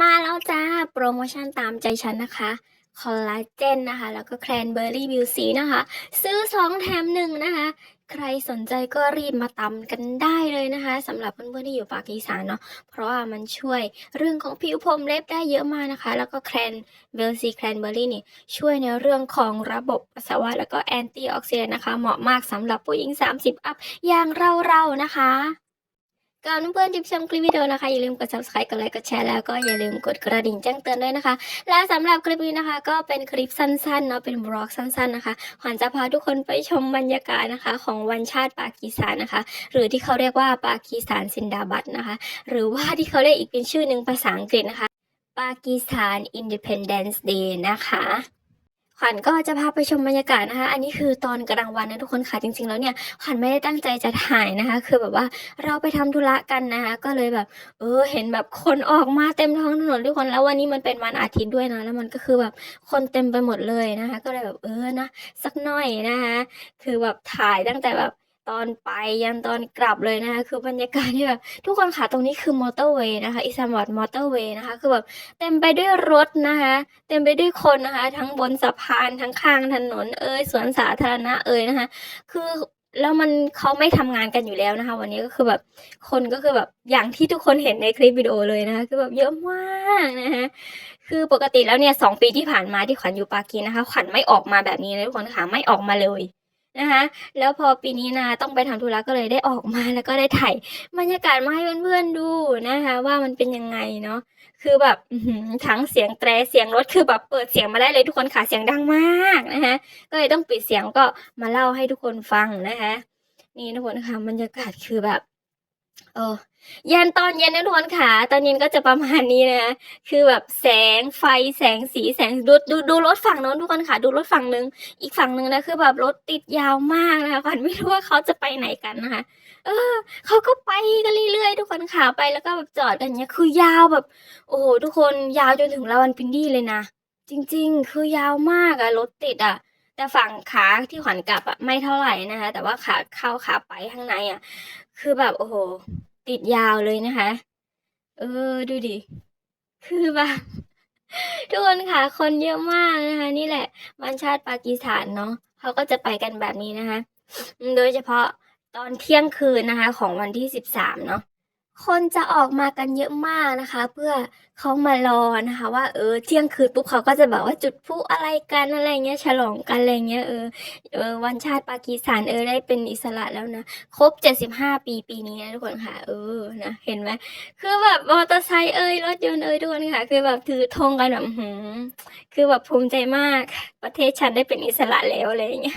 มาแล้วจ้า โปรโมชั่นตามใจฉันนะคะ คอลลาเจนนะคะ แล้วก็แครนเบอร์รี่บิวซีนะคะ ซื้อ 2 แถม1นะคะ ใครสนใจก็รีบมาตำกันได้เลยนะคะสำหรับเพื่อนๆที่อยู่ปากอีสานเนาะเพราะว่ามันช่วยเรื่องของผิวพรมเล็บได้เยอะมากนะคะ แล้วก็แครนเบลซีแครนเบอร์รี่นี่ช่วยในเรื่องของระบบปัสสาวะแล้วก็แอนตี้ออกซิแดนต์นะคะ เหมาะมากสำหรับผู้หญิง 30 อัพอย่างเราๆนะคะ ก่อนเพื่อนๆที่ชมคลิปวิดีโอนะคะอย่าลืมกด subscribe กดไลค์กดแชร์แล้วก็อย่าลืมกดกระดิ่งแจ้งเตือนด้วยนะคะ และสำหรับคลิปนี้นะคะ ก็เป็นคลิปสั้นๆเนาะเป็นบล็อกสั้นๆนะคะขวัญจะพาทุกคนไปชมบรรยากาศนะคะ ของวันชาติปากีสถานนะคะ หรือที่เขาเรียกว่าปากีสถานซินดาบัดนะคะ หรือว่าที่เขาเรียกอีกเป็นชื่อหนึ่งภาษาอังกฤษนะคะปากีสถาน Independence Day นะคะ ขวัญก็จะพาไปชมบรรยากาศนะคะ อันนี้คือตอนกลางวันนะทุกคนค่ะจริง ๆ แล้วเนี่ยขวัญไม่ได้ตั้งใจจะถ่ายนะคะ คือแบบว่าเราไปทำธุระกันนะคะ ก็เลยแบบ เออเห็นแบบคนออกมาเต็มท้องถนนทุกคนแล้ววันนี้มันเป็นวันอาทิตย์ด้วยนะ แล้วมันก็คือแบบคนเต็มไปหมดเลยนะคะ ก็เลยแบบเออนะสักหน่อยนะคะ คือแบบถ่ายตั้งแต่แบบ ตอนไปยันตอนกลับเลยนะคะคือบรรยากาศที่แบบทุกคนค่ะตรงนี้คือมอเตอร์เวย์นะคะอิสามบัดมอเตอร์เวย์นะคะคือแบบเต็มไปด้วยรถนะคะ เต็มไปด้วยคนนะคะ ทั้งบนสะพานทั้งข้างถนนเอ่ยสวนสาธารณะเอ่ยนะคะ คือแล้วมันเขาไม่ทำงานกันอยู่แล้วนะคะ วันนี้ก็คือแบบคนก็คือแบบอย่างที่ทุกคนเห็นในคลิปวิดีโอเลยนะคะ คือแบบเยอะมากนะคะคือปกติแล้วเนี่ยสองปีที่ผ่านมาที่ขวัญอยู่ปากีนะคะ ขวัญไม่ออกมาแบบนี้นะทุกคนค่ะไม่ออกมาเลย นะคะแล้วพอปีนี้นะต้องไปทำธุระก็เลยได้ออกมาแล้วก็ได้ถ่ายบรรยากาศมาให้เพื่อนๆดูนะคะ ว่ามันเป็นยังไงเนาะคือแบบทั้งเสียงแตรเสียงรถคือแบบเปิดเสียงมาได้เลยทุกคนค่ะเสียงดังมากนะคะก็เลยต้องปิดเสียงก็มาเล่าให้ทุกคนฟังนะคะ นี่ทุกคนค่ะบรรยากาศคือแบบ เออยันตอนเย็นนะทุกคนค่ะ ตอนเย็นก็จะประมาณนี้นะคือแบบแสงไฟแสงสีแสงดูดูดูรถฝั่งโน้นทุกคนค่ะ ดูรถฝั่งนึง อีกฝั่งนึงนะคือแบบรถติดยาวมากนะคะขวัญไม่รู้ว่าเขาจะไปไหนกันนะคะ เออเขาก็ไปกันเรื่อยๆทุกคนค่ะไปแล้วก็แบบจอดกันเนี้ยคือยาวแบบ โอ้โหทุกคนยาวจนถึงลาวันปินดี้เลยนะจริง ๆ คือยาวมากอะรถติดอะ แต่ฝั่งขาที่ขวัญกลับอะไม่เท่าไหร่นะคะ แต่ว่าขาเข้าขาไปข้างในอะคือแบบโอ้โห ติดยาวเลยนะคะ เออดูดิ คือแบบทุกคนค่ะคนเยอะมากนะคะ นี่แหละวันชาติปากีสถานเนาะเขาก็จะไปกันแบบนี้นะคะ โดยเฉพาะตอนเที่ยงคืนนะคะ ของวันที่สิบสามเนาะ คนจะออกมากันเยอะมากนะคะ เพื่อเขามารอนะคะว่า เออ เที่ยงคืนปุ๊บเขาก็จะแบบว่าจุดพลุอะไรกันอะไรเงี้ย ฉลองกันอะไรเงี้ย เออ เออ วันชาติปากีสถานเออได้เป็นอิสระแล้วนะ ครบเจ็ดสิบห้าปีปีนี้นะทุกคนค่ะ เออ นะ เห็นไหม คือแบบมอเตอร์ไซค์เอ่ยรถยนต์เอ่ยทุกคนค่ะ คือแบบถือธงกันแบบหือคือแบบภูมิใจมาก ประเทศฉันได้เป็นอิสระแล้วอะไรเงี้ย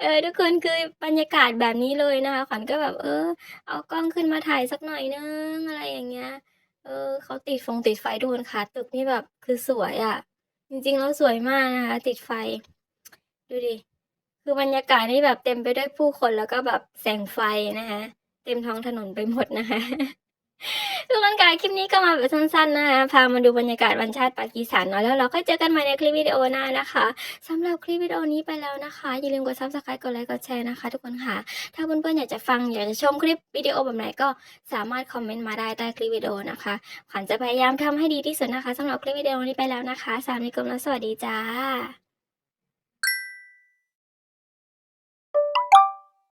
เออทุกคนคือบรรยากาศแบบนี้เลยนะคะ ขวัญก็แบบเออ เอากล้องขึ้นมาถ่ายสักหน่อยนึงอะไรอย่างเงี้ย เออเขาติดฟงติดไฟทุกคนค่ะตึกนี่แบบคือสวยอะ่ะ จริงๆแล้วสวยมากนะคะ ติดไฟ ดูดิ คือบรรยากาศนี่แบบเต็มไปด้วยผู้คนแล้วก็แบบแสงไฟนะคะ เต็มท้องถนนไปหมดนะคะ ทุกคนค่ะคลิปนี้ก็มาแบบสั้นๆนะคะพามาดูบรรยากาศวันชาติปากีสถานเนาะแล้วเราค่อยเจอกันใหม่ในคลิปวิดีโอหน้านะคะสำหรับคลิปวิดีโอนี้ไปแล้วนะคะ อย่าลืมกด subscribe กดไลค์กดแชร์นะคะ ทุกคนค่ะ ถ้าเพื่อนๆอยากจะฟังอยากจะชมคลิปวิดีโอแบบไหนก็สามารถคอมเมนต์มาได้ใต้คลิปวิดีโอนะคะขวัญจะพยายามทำให้ดีที่สุดนะคะสำหรับคลิปวิดีโอนี้ไปแล้วนะคะสวัสดีกลมและสวัสดีจ้า